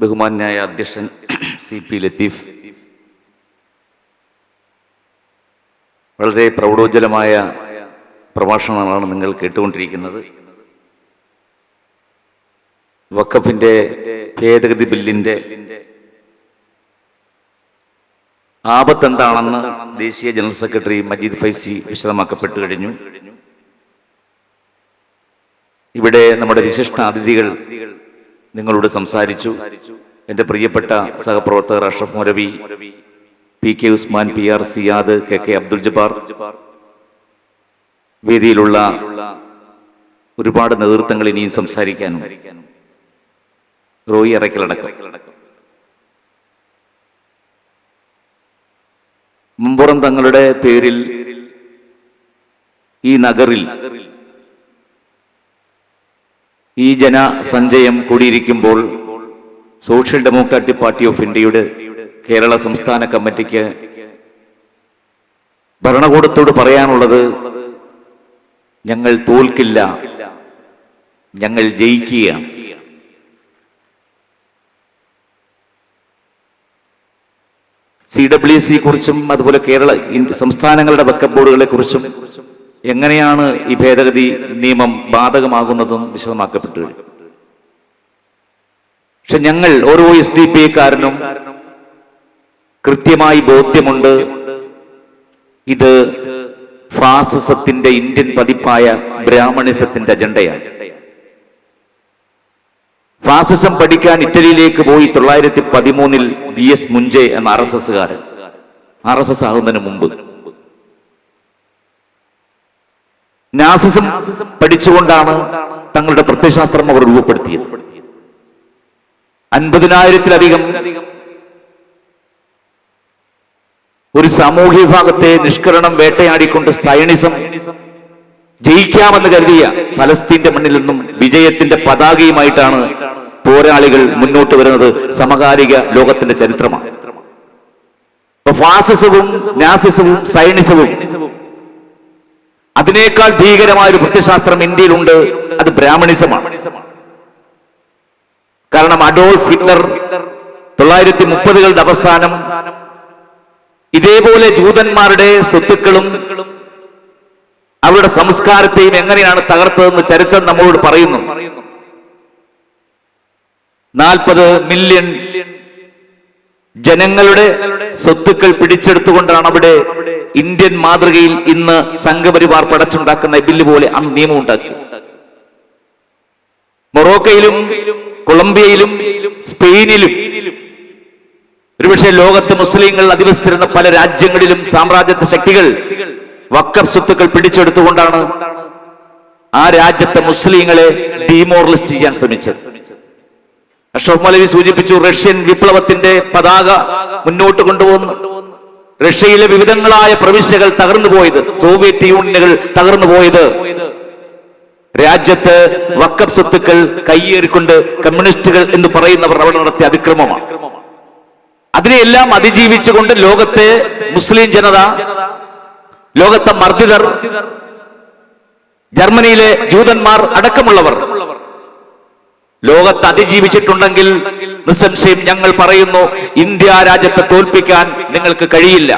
ബഹുമാന്യായ അധ്യക്ഷൻ C P Latheef. വളരെ പ്രൗഢോജ്വലമായ പ്രഭാഷണങ്ങളാണ് നിങ്ങൾ കേട്ടുകൊണ്ടിരിക്കുന്നത്. വക്കഫിന്റെ ഭേദഗതി ബില്ലിന്റെ ആപത്ത് എന്താണെന്ന് ദേശീയ ജനറൽ സെക്രട്ടറി മജീദ് ഫൈസി വിശദമാക്കപ്പെട്ടു കഴിഞ്ഞു. ഇവിടെ നമ്മുടെ വിശിഷ്ട അതിഥികൾ നിങ്ങളോട് സംസാരിച്ചു. എന്റെ പ്രിയപ്പെട്ട സഹപ്രവർത്തകർ Ashraf Moravi P K Usman P R Siyad K K Abdul Jabbar വേദിയിലുള്ള ഒരുപാട് നേതൃത്വങ്ങൾ ഇനിയും സംസാരിക്കാനും. റോയി അറയ്ക്കലടക്കം. മുമ്പുറം തങ്ങളുടെ പേരിൽ ഈ നഗറിൽ ഈ ജനസഞ്ചയം കൂടിയിരിക്കുമ്പോൾ സോഷ്യൽ ഡെമോക്രാറ്റിക് പാർട്ടി ഓഫ് ഇന്ത്യയുടെ കേരള സംസ്ഥാന കമ്മിറ്റിക്ക് ഭരണകൂടത്തോട് പറയാനുള്ളത് ഞങ്ങൾ തോൽക്കില്ല ഞങ്ങൾ ജയിക്കുക. സി ഡബ്ല്യു സി കുറിച്ചും അതുപോലെ കേരള സംസ്ഥാനങ്ങളുടെ വക്കബോർഡുകളെ കുറിച്ചും എങ്ങനെയാണ് ഈ ഭേദഗതി നിയമം ബാധകമാകുന്നതും വിശദമാക്കപ്പെട്ടു. പക്ഷെ ഞങ്ങൾ ഓരോ എസ് ഡി പി കാരനും കൃത്യമായി ബോധ്യമുണ്ട്. ഇത് ഫാസിസത്തിന്റെ ഇന്ത്യൻ പതിപ്പായ ബ്രാഹ്മണിസത്തിന്റെ അജണ്ടയാണ്. ഫാസിസം പഠിക്കാൻ ഇറ്റലിയിലേക്ക് പോയി തൊള്ളായിരത്തി പതിമൂന്നിൽ വി എസ് മുഞ്ചെ എന്ന ആർ എസ് എസ്സുകാരൻ. ആർ എസ് എസ് ആകുന്നതിന് മുമ്പ്. നാസിസം പഠിച്ചുകൊണ്ടാണ് തങ്ങളുടെ പ്രത്യശാസ്ത്രം അവർ രൂപപ്പെടുത്തിയത്. അൻപതിനായിരത്തിലധികം ഒരു സാമൂഹ്യ വിഭാഗത്തെ നിഷ്കരണം വേട്ടയാടിക്കൊണ്ട് സയണിസം ജയിക്കാമെന്ന് കരുതിയ പലസ്തീന്റെ മണ്ണിൽ നിന്നും വിജയത്തിന്റെ പതാകയുമായിട്ടാണ് പോരാളികൾ മുന്നോട്ട് വരുന്നത് സമകാലിക ലോകത്തിന്റെ ചരിത്രമാണ്. ഫാസിസവും നാസിസവും സൈനിസവും അതിനേക്കാൾ ഭീകരമായ ഒരു പ്രത്യശാസ്ത്രം ഇന്ത്യയിലുണ്ട് അത് ബ്രാഹ്മണിസമാണ്. കാരണം അഡോൾഫ് ഹിറ്റ്ലർ തൊള്ളായിരത്തി മുപ്പതുകളുടെ അവസാനം ഇതേപോലെ ജൂതന്മാരുടെ സ്വത്തുക്കളും അവരുടെ സംസ്കാരത്തെയും എങ്ങനെയാണ് തകർത്തതെന്ന് ചരിത്രം നമ്മളോട് പറയുന്നു. നാൽപ്പത് മില്യൺ ജനങ്ങളുടെ സ്വത്തുക്കൾ പിടിച്ചെടുത്തുകൊണ്ടാണ് അവിടെ ഇന്ത്യൻ മാതൃകയിൽ ഇന്ന് സംഘപരിവാർ പടച്ചുണ്ടാക്കുന്ന ബില്ല് പോലെ അന്ന് നിയമം ഉണ്ടാക്കി. മൊറോക്കയിലും കൊളംബിയയിലും സ്പെയിനിലും ഒരുപക്ഷെ ലോകത്ത് മുസ്ലിങ്ങൾ അധിവസിച്ചിരുന്ന പല രാജ്യങ്ങളിലും സാമ്രാജ്യത്വ ശക്തികൾ വക്കഫ് സ്വത്തുക്കൾ പിടിച്ചെടുത്തുകൊണ്ടാണ് ആ രാജ്യത്തെ മുസ്ലിങ്ങളെ ഡീമോറലിസ്റ്റ് ചെയ്യാൻ ശ്രമിച്ചത്. അഷോക് മലവി സൂചിപ്പിച്ചു റഷ്യൻ വിപ്ലവത്തിന്റെ പതാക മുന്നോട്ട് കൊണ്ടുപോകുന്നു റഷ്യയിലെ വിവിധങ്ങളായ പ്രവിശ്യകൾ തകർന്നു പോയത് സോവിയറ്റ് യൂണിയനുകൾ തകർന്നു പോയത്. രാജ്യത്ത് വക്കപ്പ് സ്വത്തുക്കൾ കൈയേറിക്കൊണ്ട് കമ്മ്യൂണിസ്റ്റുകൾ എന്ന് പറയുന്നവർ അവിടെ നടത്തിയ അതിക്രമമാണ്. അതിനെയെല്ലാം അതിജീവിച്ചുകൊണ്ട് ലോകത്തെ മുസ്ലിം ജനത ലോകത്തെ മർദ്ദിതർ ജർമ്മനിയിലെ ജൂതന്മാർ അടക്കമുള്ളവർ ലോകത്ത് അതിജീവിച്ചിട്ടുണ്ടെങ്കിൽ നിസ്സംശയം ഞങ്ങൾ പറയുന്നു ഇന്ത്യ രാജ്യത്തെ തോൽപ്പിക്കാൻ നിങ്ങൾക്ക് കഴിയില്ല.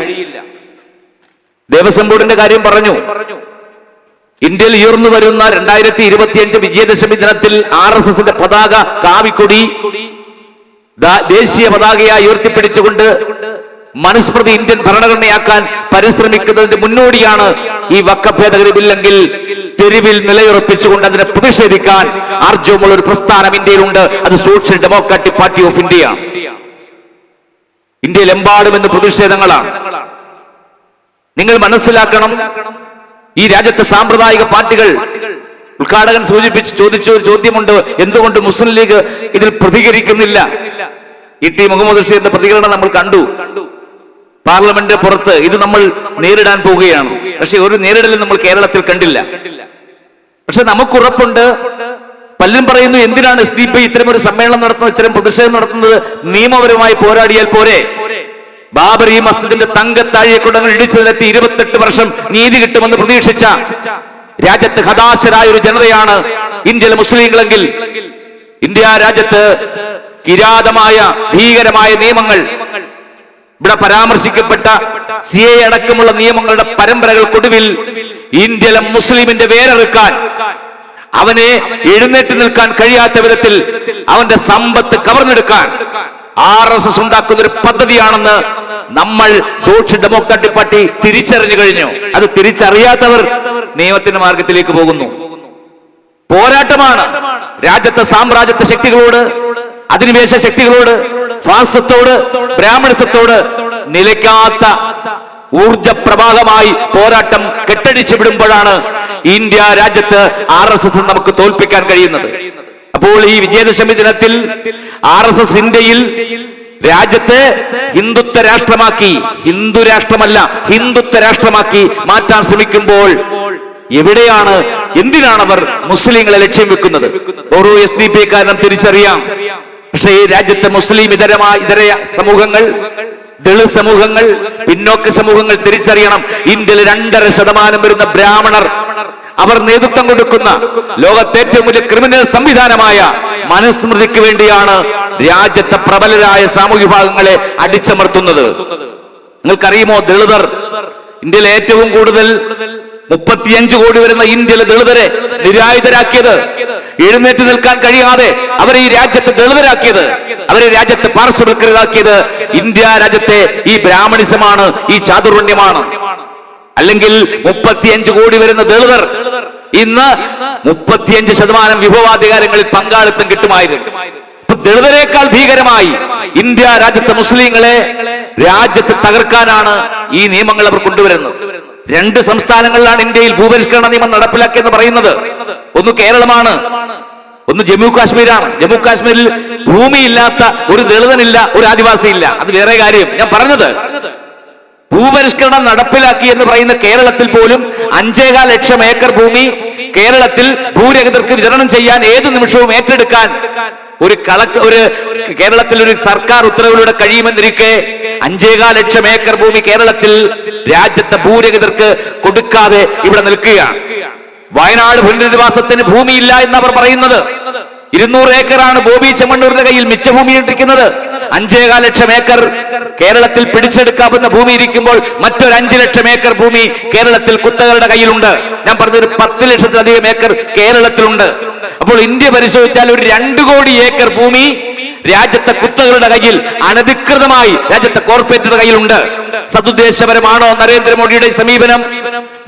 ദേവസ്വം ബോർഡിന്റെ കാര്യം പറഞ്ഞു. ഇന്ത്യയിൽ ഉയർന്നു വരുന്ന രണ്ടായിരത്തി ഇരുപത്തിയഞ്ച് വിജയദശമി ദിനത്തിൽ ആർ എസ് എസിന്റെ പതാക കാവിക്കൊടി ദേശീയ പതാകയായി ഉയർത്തിപ്പിടിച്ചുകൊണ്ട് മനുസ്മൃതി ഇന്ത്യൻ ഭരണഘടനയാക്കാൻ പരിശ്രമിക്കുന്നതിന്റെ മുന്നോടിയാണ് ഈ വക്ക ഭേദഗതി ബില്ലെങ്കിൽ തെരുവിൽ നിലയുറപ്പിച്ചുകൊണ്ട് അതിനെ പ്രതിഷേധിക്കാൻ ആർജവമുള്ള ഒരു പ്രസ്ഥാനം ഇന്ത്യയിലുണ്ട്. അത് social democratic party of India. ഇന്ത്യയിലെമ്പാടും എന്ന് പ്രതിഷേധങ്ങളാണ്. നിങ്ങൾ മനസ്സിലാക്കണം ഈ രാജ്യത്തെ സാമ്പ്രദായിക പാർട്ടികൾ ഉദ്ഘാടകൻ സൂചിപ്പിച്ച് ചോദിച്ച ഒരു ചോദ്യമുണ്ട്. എന്തുകൊണ്ട് മുസ്ലിം ലീഗ് ഇതിൽ പ്രതികരിക്കുന്നില്ല? ഇ ടി മുഹമ്മദ് ബഷീറിന്റെ പ്രതികരണം നമ്മൾ കണ്ടു. പാർലമെന്റ് പുറത്ത് ഇത് നമ്മൾ നേരിടാൻ പോവുകയാണ്. പക്ഷെ ഒരു നേരിടലും നമ്മൾ കേരളത്തിൽ കണ്ടില്ല. പക്ഷെ നമുക്കുറപ്പുണ്ട്. പലരും പറയുന്നു എന്തിനാണ് എസ് ഡി പി സമ്മേളനം നടത്തുന്നത്? ഇത്തരം പ്രതിഷേധം നടത്തുന്നത്? നിയമപരമായി പോരാടിയാൽ പോരെ. ബാബറി മസ്ജിദിന്റെ തങ്കത്താഴിയെക്കൊണ്ടങ്ങൾ ഇടിച്ചു നിരത്തി ഇരുപത്തെട്ട് വർഷം നീതി കിട്ടുമെന്ന് പ്രതീക്ഷിച്ച രാജ്യത്ത് ഹതാശരായ ഒരു ജനതയാണ് ഇന്ത്യയിലെ മുസ്ലിങ്ങളെങ്കിൽ. ഇന്ത്യ രാജ്യത്ത് കിരാതമായ ഭീകരമായ നിയമങ്ങൾ. ഇവിടെ പരാമർശിക്കപ്പെട്ട സി എ അടക്കമുള്ള നിയമങ്ങളുടെ പരമ്പരകൾക്കൊടുവിൽ ഇന്ത്യയിലെ മുസ്ലിമിന്റെ വേരെറുക്കാൻ അവനെ എഴുന്നേറ്റ് നിൽക്കാൻ കഴിയാത്ത വിധത്തിൽ അവന്റെ സമ്പത്ത് കവർന്നെടുക്കാൻ ആർ എസ് എസ് ഉണ്ടാക്കുന്ന ഒരു പദ്ധതിയാണെന്ന് നമ്മൾ സോഷ്യൽ ഡെമോക്രാറ്റിക് പാർട്ടി തിരിച്ചറിഞ്ഞു കഴിഞ്ഞു. അത് തിരിച്ചറിയാത്തവർ നിയമത്തിന്റെ മാർഗത്തിലേക്ക് പോകുന്നു. പോരാട്ടമാണ് രാജ്യത്തെ സാമ്രാജ്യത്വ ശക്തികളോട് അധിനിവേശ ശക്തികളോട് ഫാസത്തോട് ബ്രാഹ്മണസത്തോട് നിലയ്ക്കാത്ത ഊർജ പ്രവാഹമായി പോരാട്ടം കെട്ടടിച്ചു വിടുമ്പോഴാണ് ഇന്ത്യ രാജ്യത്ത് ആർ എസ് എസ് നമുക്ക് തോൽപ്പിക്കാൻ കഴിയുന്നത്. അപ്പോൾ ഈ വിജയദശമി ദിനത്തിൽ ആർ എസ് എസ് ഇന്ത്യയിൽ രാജ്യത്തെ ഹിന്ദുത്വ രാഷ്ട്രമാക്കി ഹിന്ദു രാഷ്ട്രമല്ല ഹിന്ദുത്വ രാഷ്ട്രമാക്കി മാറ്റാൻ ശ്രമിക്കുമ്പോൾ എവിടെയാണ് എന്തിനാണ് അവർ മുസ്ലിങ്ങളെ ലക്ഷ്യം വെക്കുന്നത്? ഓരോ എസ് ഡി പി കാരണം തിരിച്ചറിയാം. പക്ഷേ ഈ രാജ്യത്തെ മുസ്ലിം ഇതരമായ ഇതര സമൂഹങ്ങൾ ദളിത് സമൂഹങ്ങൾ പിന്നോക്ക സമൂഹങ്ങൾ തിരിച്ചറിയണം. ഇന്ത്യയിൽ രണ്ടര ശതമാനം വരുന്ന ബ്രാഹ്മണർ അവർ നേതൃത്വം കൊടുക്കുന്ന ലോകത്തെ ഏറ്റവും വലിയ ക്രിമിനൽ സംവിധാനമായ മനുസ്മൃതിക്ക് വേണ്ടിയാണ് രാജ്യത്തെ പ്രബലരായ സാമൂഹ്യ വിഭാഗങ്ങളെ അടിച്ചമർത്തുന്നത്. നിങ്ങൾക്കറിയുമോ ദളിതർ? ഇന്ത്യയിലെ ഏറ്റവും കൂടുതൽ മുപ്പത്തിയഞ്ച് കോടി വരുന്ന ഇന്ത്യയിലെ ദളിതരെ നിരായുധരാക്കിയത്? എഴുന്നേറ്റ് നിൽക്കാൻ കഴിയാതെ അവർ ഈ രാജ്യത്തെ ദളിതരാക്കിയത് അവരെ രാജ്യത്തെ പാർശ്വവൽക്കൃതാക്കിയത് ഇന്ത്യ രാജ്യത്തെ ഈ ബ്രാഹ്മണിസമാണ് ഈ ചാതുർണ്യമാണ് അല്ലെങ്കിൽ മുപ്പത്തിയഞ്ച് കോടി വരുന്ന ദളിതർ ഇന്ന് മുപ്പത്തിയഞ്ച് ശതമാനം വിഭവാധികാരങ്ങളിൽ പങ്കാളിത്തം കിട്ടുമായിരുന്നു. ദളിതരെക്കാൾ ഭീകരമായി ഇന്ത്യ രാജ്യത്തെ മുസ്ലിങ്ങളെ രാജ്യത്ത് തകർക്കാനാണ് ഈ നിയമങ്ങൾ അവർ കൊണ്ടുവരുന്നത്. രണ്ട് സംസ്ഥാനങ്ങളിലാണ് ഇന്ത്യയിൽ ഭൂപരിഷ്കരണ നിയമം നടപ്പിലാക്കിയെന്ന് പറയുന്നത്. ഒന്ന് കേരളമാണ് ഒന്ന് ജമ്മു കാശ്മീരാണ്. ജമ്മു കാശ്മീരിൽ ഭൂമിയില്ലാത്ത ഒരു ദളിതനില്ല ഒരു ആദിവാസി ഇല്ല അത് വേറെ കാര്യം. ഞാൻ പറഞ്ഞത് ഭൂപരിഷ്കരണം നടപ്പിലാക്കി എന്ന് പറയുന്ന കേരളത്തിൽ പോലും അഞ്ചേകാൽ ലക്ഷം ഏക്കർ ഭൂമി കേരളത്തിൽ ഭൂരഹിതർക്ക് വിതരണം ചെയ്യാൻ ഏത് നിമിഷവും ഏറ്റെടുക്കാൻ ഒരു കളക്ട് ഒരു കേരളത്തിൽ ഒരു സർക്കാർ ഉത്തരവിലൂടെ കഴിയുമെന്നിരിക്കെ അഞ്ചേകാൽ ലക്ഷം ഏക്കർ ഭൂമി കേരളത്തിൽ രാജ്യത്തെ ഭൂരഹിതർക്ക് കൊടുക്കാതെ ഇവിടെ നിൽക്കുകയാണ്. വയനാട് പുനരധിവാസത്തിന് ഭൂമിയില്ല എന്ന് അവർ പറയുന്നത്. ഇരുന്നൂറ് ഏക്കറാണ് ബോബി ചെമ്മണ്ണൂരിന്റെ കയ്യിൽ മിച്ച ഭൂമി ഇട്ടിരിക്കുന്നത്. അഞ്ചേകാൽ ലക്ഷം ഏക്കർ കേരളത്തിൽ പിടിച്ചെടുക്കാവുന്ന ഭൂമി ഇരിക്കുമ്പോൾ മറ്റൊരു അഞ്ചു ലക്ഷം ഏക്കർ ഭൂമി കേരളത്തിൽ കുത്തകളുടെ കയ്യിലുണ്ട്. ഞാൻ പറഞ്ഞൊരു പത്ത് ലക്ഷത്തിലധികം ഏക്കർ കേരളത്തിലുണ്ട്. അപ്പോൾ ഇന്ത്യ പരിശോധിച്ചാൽ ഒരു രണ്ട് കോടി ഏക്കർ ഭൂമി രാജ്യത്തെ കുത്തകളുടെ കയ്യിൽ അനധികൃതമായി രാജ്യത്തെ കോർപ്പറേറ്റ് കയ്യിലുണ്ട്. സതുദ്ദേശപരമാണോ നരേന്ദ്രമോദിയുടെ സമീപനം?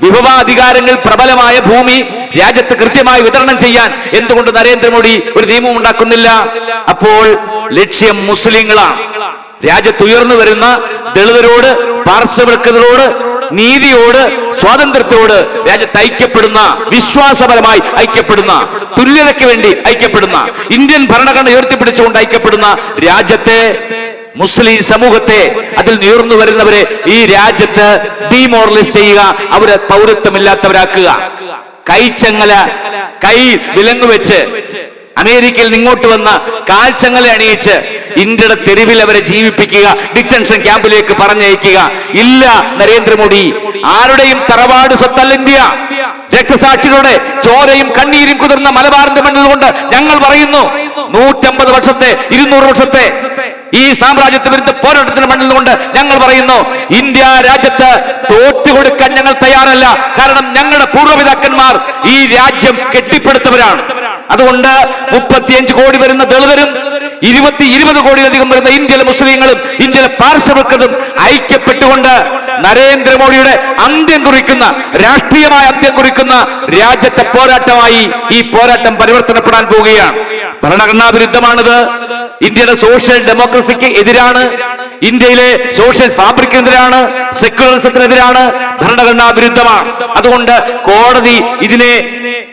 വിഭവാധികാരങ്ങൾ പ്രബലമായ ഭൂമി രാജ്യത്ത് കൃത്യമായി വിതരണം ചെയ്യാൻ എന്തുകൊണ്ട് നരേന്ദ്രമോദി ഒരു നിയമം ഉണ്ടാക്കുന്നില്ല? അപ്പോൾ ലക്ഷ്യം മുസ്ലിങ്ങളാണ്. രാജ്യത്ത് ഉയർന്നു വരുന്ന ദളിതരോട് പാർശ്വവൽക്കതരോട് നീതിയോട് സ്വാതന്ത്ര്യത്തോട് രാജ്യത്ത് ഐക്യപ്പെടുന്ന വിശ്വാസപരമായി ഐക്യപ്പെടുന്ന തുല്യതയ്ക്ക് വേണ്ടി ഐക്യപ്പെടുന്ന ഇന്ത്യൻ ഭരണഘടന ഉയർത്തിപ്പിടിച്ചുകൊണ്ട് ഐക്യപ്പെടുന്ന രാജ്യത്തെ മുസ്ലിം സമൂഹത്തെ അതിൽ നീർന്നു വരുന്നവരെ ഈ രാജ്യത്ത് ഡിമോറലൈസ് ചെയ്യുക അവരെ പൗരത്വമില്ലാത്തവരാക്കുക. കൈച്ചങ്ങല കൈ വിലങ്ങു വെച്ച് അമേരിക്കയിൽ നിങ്ങോട്ട് വന്ന കാഴ്ചങ്ങളെ അണിയിച്ച് ഇന്ത്യയുടെ തെരുവിൽ അവരെ ജീവിപ്പിക്കുക ഡിറ്റൻഷൻ ക്യാമ്പിലേക്ക് പറഞ്ഞയക്കുക. ഇല്ല നരേന്ദ്രമോദി ആരുടെയും തറവാട് സ്വത്തല്ല ഇന്ത്യ. രക്തസാക്ഷികളുടെ ചോരയും കണ്ണീരും കുതിർന്ന മലബാറിന്റെ മണ്ണിൽ കൊണ്ട് ഞങ്ങൾ പറയുന്നു നൂറ്റമ്പത് വർഷത്തെ ഇരുന്നൂറ് വർഷത്തെ ഈ സാമ്രാജ്യത്തെ വിരുദ്ധ പോരാട്ടത്തിന്റെ മണ്ണിൽ കൊണ്ട് ഞങ്ങൾ പറയുന്നു ഇന്ത്യ രാജ്യത്ത് തോറ്റുകൊടുക്കാൻ ഞങ്ങൾ തയ്യാറല്ല കാരണം ഞങ്ങളുടെ പൂർവപിതാക്കന്മാർ ഈ രാജ്യം കെട്ടിപ്പടുത്തവരാണ്. അതുകൊണ്ട് മുപ്പത്തിയഞ്ച് കോടി വരുന്ന ദളിതരും ഇരുപത്തി ഇരുപത് കോടിയിലധികം വരുന്ന ഇന്ത്യയിലെ മുസ്ലിങ്ങളും ഇന്ത്യയിലെ പാർശ്വവൽക്കതും ഐക്യപ്പെട്ടുകൊണ്ട് നരേന്ദ്രമോദിയുടെ അന്ത്യം കുറിക്കുന്ന രാഷ്ട്രീയമായ അന്ത്യം കുറിക്കുന്ന രാജ്യത്തെ പോരാട്ടമായി ഈ പോരാട്ടം പരിവർത്തനപ്പെടാൻ പോവുകയാണ്. ഭരണഘടനാ വിരുദ്ധമാണിത്. ഇന്ത്യയുടെ സോഷ്യൽ ഡെമോക്രസിക്ക് എതിരാണ്. ഇന്ത്യയിലെ സോഷ്യൽ ഫാബ്രിക്കിനെതിരാണ് സെക്യുലറിസത്തിനെതിരാണ് ഭരണഘടനാ വിരുദ്ധമാണ്. അതുകൊണ്ട് കോടതി ഇതിനെ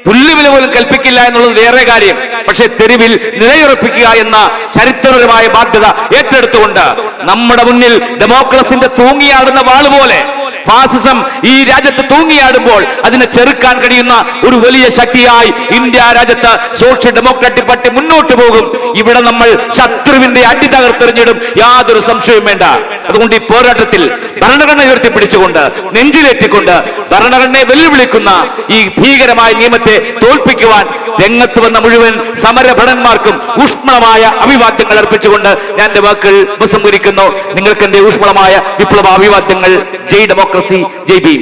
പുല്ലുവില പോലും കൽപ്പിക്കില്ല എന്നുള്ളത് വേറെ കാര്യം. പക്ഷെ തെരുവിൽ നിലയുറപ്പിക്കുക എന്ന ചരിത്രപരമായ ബാധ്യത ഏറ്റെടുത്തുകൊണ്ട് നമ്മുടെ മുന്നിൽ ഡെമോക്രസിന്റെ തൂങ്ങിയാടുന്ന വാൾ പോലെ ഫാസിസം ഈ രാജ്യത്ത് തൂങ്ങിയാടുമ്പോൾ അതിനെ ചെറുക്കാൻ കഴിയുന്ന ഒരു വലിയ ശക്തിയായി ഇന്ത്യ രാജ്യത്ത് സോഷ്യൽ ഡെമോക്രാറ്റിക് പാർട്ടി മുന്നോട്ട് പോകും. ഇവിടെ നമ്മൾ ശത്രുവിന്റെ അടി തകർത്തെറിഞ്ഞിടും. യാതൊരു സംശയവും വേണ്ട. അതുകൊണ്ട് ഈ പോരാട്ടത്തിൽ ഭരണഘടന ഉയർത്തിപ്പിടിച്ചുകൊണ്ട് നെഞ്ചിലേറ്റിക്കൊണ്ട് ഭരണഘടനയെ വെല്ലുവിളിക്കുന്ന ഈ ഭീകരമായ നിയമത്തെ തോൽപ്പിക്കുവാൻ രംഗത്ത് വന്ന മുഴുവൻ സമരഭടന്മാർക്കും ഊഷ്മളമായ അഭിവാദ്യങ്ങൾ അർപ്പിച്ചുകൊണ്ട് ഞാൻ എന്റെ വാക്കുകൾ ഉപസംഹരിക്കുന്നു. നിങ്ങൾക്ക് എന്റെ ഊഷ്മളമായ വിപ്ലവ അഭിവാദ്യങ്ങൾ. ജയ് ഡെമോക്രസി ജയ് ഭീം.